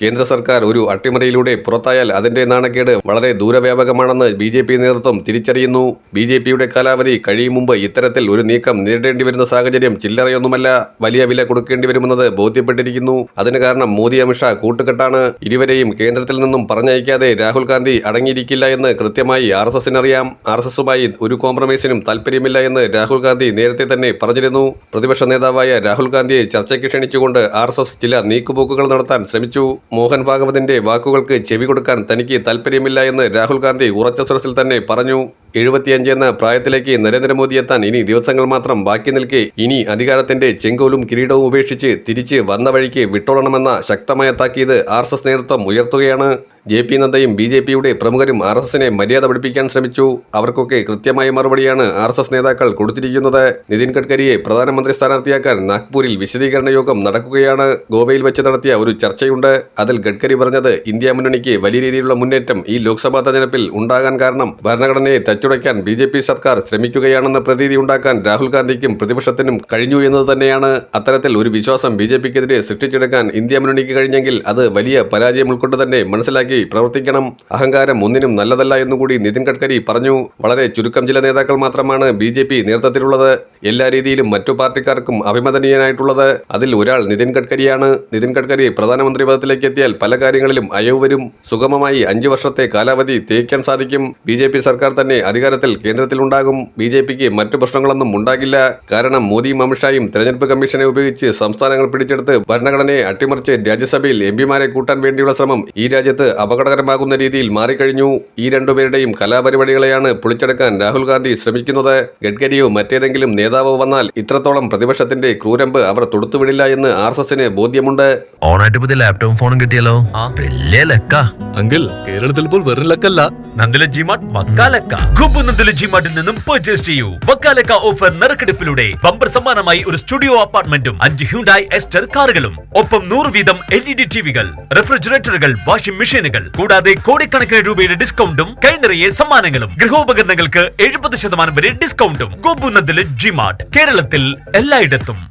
കേന്ദ്ര സർക്കാർ ഒരു അട്ടിമറിയിലൂടെ പുറത്തായാൽ അതിന്റെ നാണക്കേട് വളരെ ദൂരവ്യാപകമാണെന്ന് ബി ജെ പി നേതൃത്വം തിരിച്ചറിയുന്നു. ബി ജെ പിയുടെ കാലാവധി കഴിയും മുമ്പ് ഇത്തരത്തിൽ ഒരു നീക്കം നേരിടേണ്ടി വരുന്ന സാഹചര്യം ചില്ലറയൊന്നുമല്ല വലിയ വില കൊടുക്കേണ്ടി വരുമെന്നത് ബോധ്യപ്പെട്ടിരിക്കുന്നു. അതിന് കാരണം മോദി അമിത്ഷാ കൂട്ടുകെട്ടാണ്. ഇരുവരെയും കേന്ദ്രത്തിൽ നിന്നും പറഞ്ഞയക്കാതെ രാഹുൽ ഗാന്ധി അടങ്ങിയിരിക്കില്ല എന്ന് കൃത്യമായി ആർ എസ് എസിനറിയാം. ആർ എസ് എസുമായി ഒരു കോംപ്രമൈസിനും താല്പര്യമില്ല എന്ന് രാഹുൽ ഗാന്ധി നേരത്തെ തന്നെ പറഞ്ഞിരുന്നു. പ്രതിപക്ഷ നേതാവായ രാഹുൽ ഗാന്ധിയെ ചർച്ചയ്ക്ക് ക്ഷണിച്ചുകൊണ്ട് ആർ ചില നീക്കുപോക്കുകൾ നടത്താൻ ശ്രമിച്ചു. മോഹൻ ഭാഗവതിന്റെ വാക്കുകൾക്ക് ചെവി കൊടുക്കാൻ തനിക്ക് താല്പര്യമില്ല എന്ന് രാഹുൽ ഗാന്ധി ഉറച്ച സ്വരത്തിൽ തന്നെ പറഞ്ഞു. എഴുപത്തിയഞ്ച് എന്ന പ്രായത്തിലേക്ക് നരേന്ദ്രമോദി എത്താൻ ഇനി ദിവസങ്ങൾ മാത്രം ബാക്കി നിൽക്കെ ഇനി അധികാരത്തിന്റെ ചെങ്കോലും കിരീടവും ഉപേക്ഷിച്ച് തിരിച്ച് വന്ന വഴിക്ക് വിട്ടോളണമെന്ന ശക്തമായ താക്കീത് ആർ നേതൃത്വം ഉയർത്തുകയാണ്. ജെ പി നദ്ദയും ബി ജെ പിയുടെ പ്രമുഖരും ആർ എസ് എസിനെ മര്യാദ പഠിപ്പിക്കാൻ ശ്രമിച്ചു. അവർക്കൊക്കെ കൃത്യമായ മറുപടിയാണ് ആർ എസ് എസ് നേതാക്കൾ കൊടുത്തിരിക്കുന്നത്. നിതിൻ ഗഡ്കരിയെ പ്രധാനമന്ത്രി സ്ഥാനാർത്ഥിയാക്കാൻ നാഗ്പൂരിൽ വിശദീകരണ യോഗം നടക്കുകയാണ്. ഗോവയിൽ വെച്ച് നടത്തിയ ഒരു ചർച്ചയുണ്ട്. അതിൽ ഗഡ്കരി പറഞ്ഞത് ഇന്ത്യ മുന്നണിക്ക് വലിയ രീതിയിലുള്ള മുന്നേറ്റം ഈ ലോക്സഭാ തെരഞ്ഞെടുപ്പിൽ ഉണ്ടാകാൻ കാരണം ഭരണഘടനയെ തച്ചുടയ്ക്കാൻ ബി ജെ പി സർക്കാർ ശ്രമിക്കുകയാണെന്ന പ്രതീതി ഉണ്ടാക്കാൻ രാഹുൽ ഗാന്ധിക്കും പ്രതിപക്ഷത്തിനും കഴിഞ്ഞു എന്നത് തന്നെയാണ്. അത്തരത്തിൽ ഒരു വിശ്വാസം ബി ജെ പിക്കെതിരെ സൃഷ്ടിച്ചെടുക്കാൻ ഇന്ത്യ മുന്നണിക്ക് കഴിഞ്ഞെങ്കിൽ അത് വലിയ പരാജയം ഉൾക്കൊണ്ട് തന്നെ മനസ്സിലാക്കി പ്രവർത്തിക്കണം. അഹങ്കാരം ഒന്നിനും നല്ലതല്ല എന്നുകൂടി നിതിൻ ഗഡ്കരി പറഞ്ഞു. വളരെ ചുരുക്കം ചില നേതാക്കൾ മാത്രമാണ് ബി ജെ പി നേതൃത്വത്തിലുള്ളത്. എല്ലാ രീതിയിലും മറ്റു പാർട്ടിക്കാർക്കും അഭിമതനീയനായിട്ടുള്ളത് അതിൽ ഒരാൾ നിതിൻ ഗഡ്കരിയാണ്. നിതിൻ ഗഡ്കരി പ്രധാനമന്ത്രി പദത്തിലേക്ക് എത്തിയാൽ പല കാര്യങ്ങളിലും അയവ് വരും. സുഗമമായി അഞ്ചു വർഷത്തെ കാലാവധി തേക്കാൻ സാധിക്കും. ബി ജെ പി സർക്കാർ തന്നെ അധികാരത്തിൽ കേന്ദ്രത്തിലുണ്ടാകും. ബി ജെ പിക്ക് മറ്റു പ്രശ്നങ്ങളൊന്നും ഉണ്ടാകില്ല. കാരണം മോദിയും അമിത്ഷായും തെരഞ്ഞെടുപ്പ് കമ്മീഷനെ ഉപയോഗിച്ച് സംസ്ഥാനങ്ങൾ പിടിച്ചെടുത്ത് ഭരണഘടനയെ അട്ടിമറിച്ച് രാജ്യസഭയിൽ എം പിമാരെ കൂട്ടാൻ വേണ്ടിയുള്ള ശ്രമം ഈ രാജ്യത്ത് അപകടകരമാകുന്ന രീതിയിൽ മാറിക്കഴിഞ്ഞു. ഈ രണ്ടുപേരുടെയും കലാപരിപാടികളെയാണ് പൊളിച്ചെടുക്കാൻ രാഹുൽ ഗാന്ധി ശ്രമിക്കുന്നത്. ഗഡ്കരിയോ മറ്റേതെങ്കിലും നേതാവോ വന്നാൽ ഇത്രത്തോളം പ്രതിപക്ഷത്തിന്റെ ക്രൂരമ്പ് അവർ തൊടുത്തുവിടില്ല എന്ന് ആർ എസ് എസിന് ബോധ്യമുണ്ട്. ഓണായിട്ട് പുതിയ ലാപ്ടോപ്പ് ഫോണും കിട്ടിയല്ലോ. വലിയ ലക്ക. അങ്കിൾ കേരളത്തിൽ ഇപ്പോൾ വെറും ലക്കല്ല. നന്ദില ജിമാർട്ട് വക്കാലക്ക ഗുബു നന്ദില ജിമാർട്ടിൽ നിന്നും പർച്ചേസ് ചെയ്യൂ. വക്കാലക്ക ഓഫർ നറുക്കെടുപ്പിലൂടെ ബമ്പർ സമ്മാനമായി ഒരു സ്റ്റുഡിയോ അപ്പാർട്ട്മെന്റും അഞ്ച് ഹ്യൂണ്ടായി എസ്റ്റർ കാറുകളും ഒപ്പം നൂറ് വീതം എൽ ഇ ഡി ടിവികൾ റെഫ്രിജറേറ്ററുകൾ വാഷിംഗ് മെഷീനുകൾ കൂടാതെ കോടിക്കണക്കിന് രൂപയുടെ ഡിസ്കൗണ്ടും കൈ നിറയെ സമ്മാനങ്ങളും. ഗൃഹോപകരണങ്ങൾക്ക് എഴുപത് ശതമാനം വരെ ഡിസ്കൗണ്ടും ഗോപു ജിമാർട്ട് കേരളത്തിൽ എല്ലായിടത്തും.